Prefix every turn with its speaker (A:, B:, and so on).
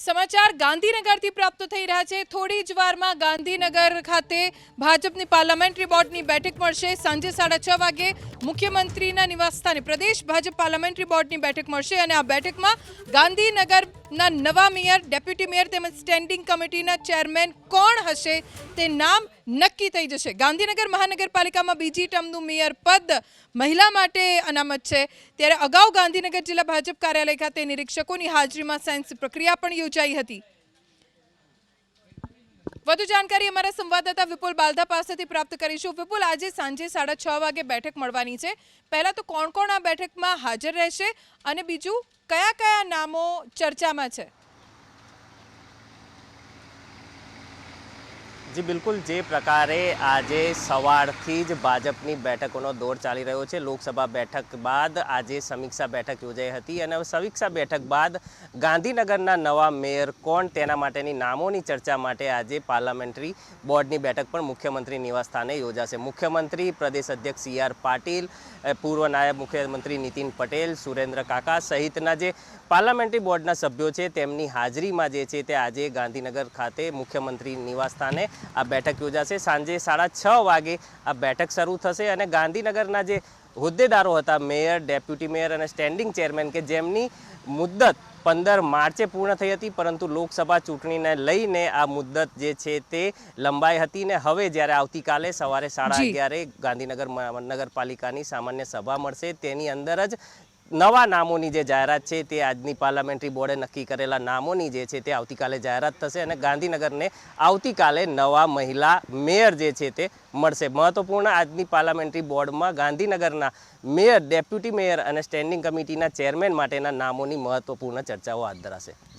A: સમાચાર ગાંધીનગરથી પ્રાપ્ત થઈ રહ્યા છે. થોડી જ વારમાં ગાંધીનગર ખાતે ભાજપની પાર્લામેન્ટરી બોર્ડની બેઠક મળશે. સાંજે સાડા છ વાગે મુખ્યમંત્રીના નિવાસસ્થાને પ્રદેશ ભાજપ પાર્લામેન્ટરી બોર્ડની બેઠક મળશે અને આ બેઠકમાં ગાંધીનગરના નવા મેયર, ડેપ્યુટી મેયર તેમજ સ્ટેન્ડિંગ કમિટીના ચેરમેન કોણ હશે તે નામ નક્કી થઈ જશે. ગાંધીનગર મહાનગરપાલિકામાં બીજી ટર્મનું મેયર પદ મહિલા માટે અનામત છે. ત્યારે અગાઉ ગાંધીનગર જિલ્લા ભાજપ કાર્યાલય ખાતે નિરીક્ષકોની હાજરીમાં સાયન્સ પ્રક્રિયા પણ યોજાઈ હતી. વધુ જાણકારી અમારા સંવાદદાતા વિપુલ બાલધા પાસેથી પ્રાપ્ત કરીશું. વિપુલ, આજે સાંજે સાડા છ વાગે બેઠક મળવાની છે. પહેલા તો કોણ કોણ આ બેઠકમાં હાજર રહેશે અને બીજું કયા કયા નામો ચર્ચામાં છે?
B: જી, બિલકુલ. જે પ્રકારે આજે સવારથી જ ભાજપની બેઠકોનો દોર ચાલી રહ્યો છે. લોકસભા બેઠક બાદ આજે સમીક્ષા બેઠક યોજાઈ હતી અને સમીક્ષા બેઠક બાદ ગાંધીનગરના નવા મેયર કોણ તેના માટેની નામોની ચર્ચા માટે આજે પાર્લામેન્ટરી બોર્ડની બેઠક પણ મુખ્યમંત્રી નિવાસસ્થાને યોજાશે. મુખ્યમંત્રી, પ્રદેશ અધ્યક્ષ સી આર પાટીલ પૂર્વ નાયબ મુખ્યમંત્રી નીતિન પટેલ, સુરેન્દ્ર કાકા સહિતના જે પાર્લામેન્ટરી બોર્ડના સભ્યો છે, તેમની હાજરીમાં જે છે તે આજે ગાંધીનગર ખાતે મુખ્યમંત્રી નિવાસસ્થાને આ બેઠક યોજાશે સાંજે સાડા છ વાગે આ બેઠક શરૂ થશે અને ગાંધીનગરના જે હોદ્દેદારો હતા મેયર ડેપ્યુટી મેયર અને સ્ટેન્ડિંગ ચેરમેન કે જેમની મુદ્દત પંદર માર્ચે પૂર્ણ થઈ હતી પરંતુ લોકસભા ચૂંટણીને લઈને આ મુદ્દત જે છે તે લંબાઈ હતી ને હવે જ્યારે આવતીકાલે સવારે સાડા. અગિયારે ગાંધીનગર નગરપાલિકાની સામાન્ય સભા મળશે તેની અંદર જ નવા નામોની જે જાહેરાત છે તે આજની પાર્લામેન્ટરી બોર્ડે નક્કી કરેલા નામોની જે છે તે આવતીકાલે જાહેરાત થશે અને ગાંધીનગરને આવતીકાલે નવા મહિલા મેયર જે છે તે મળશે. મહત્વપૂર્ણ આજની પાર્લામેન્ટરી બોર્ડમાં ગાંધીનગરના મેયર, ડેપ્યુટી મેયર અને સ્ટેન્ડિંગ કમિટીના ચેરમેન માટેના નામોની મહત્વપૂર્ણ ચર્ચાઓ હાથ ધરાશે.